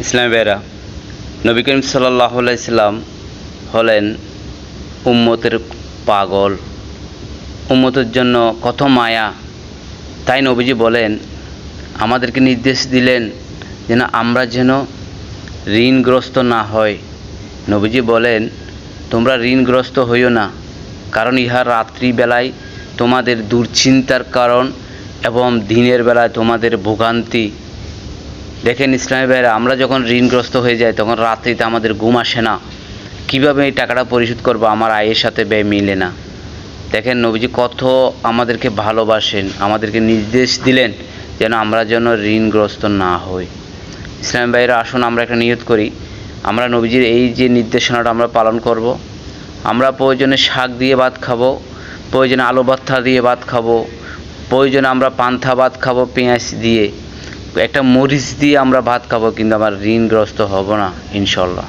ইসলাম বেরা নবী করিম সাল্লাহ ইসলাম হলেন উম্মতের পাগল, উম্মতের জন্য কত মায়া। তাই নবীজি বলেন, আমাদেরকে নির্দেশ দিলেন যেন আমরা যেন ঋণগ্রস্ত না হয় নবীজি বলেন, তোমরা ঋণগ্রস্ত হইও না, কারণ ইহা রাত্রিবেলায় তোমাদের দুশ্চিন্তার কারণ এবং দিনের বেলায় তোমাদের ভোগান্তি। দেখেন ইসলামী ভাইরা, আমরা যখন ঋণগ্রস্ত হয়ে যাই, তখন রাত্রিতে আমাদের ঘুম আসে না। কীভাবে এই টাকাটা পরিশোধ করব? আমার আয়ের সাথে ব্যয় মিলে না। দেখেন নবীজি কত আমাদেরকে ভালোবাসেন, আমাদেরকে নির্দেশ দিলেন যেন আমরা যেন ঋণগ্রস্ত না হই। ইসলাম ভাইরা, আসুন আমরা একটা নিয়ত করি। আমরা নবীজির এই যে নির্দেশনাটা আমরা পালন করব। আমরা প্রয়োজনে শাক দিয়ে ভাত খাব, প্রয়োজনে আলু ভর্তা দিয়ে ভাত খাব, প্রয়োজনে আমরা পান্থা ভাত খাব, পেঁয়াজ দিয়ে। একটা মরিচ দিয়ে আমরা ভাত খাব কিন্তু আমার ঋণগ্রস্ত হব না ইনশাল্লাহ।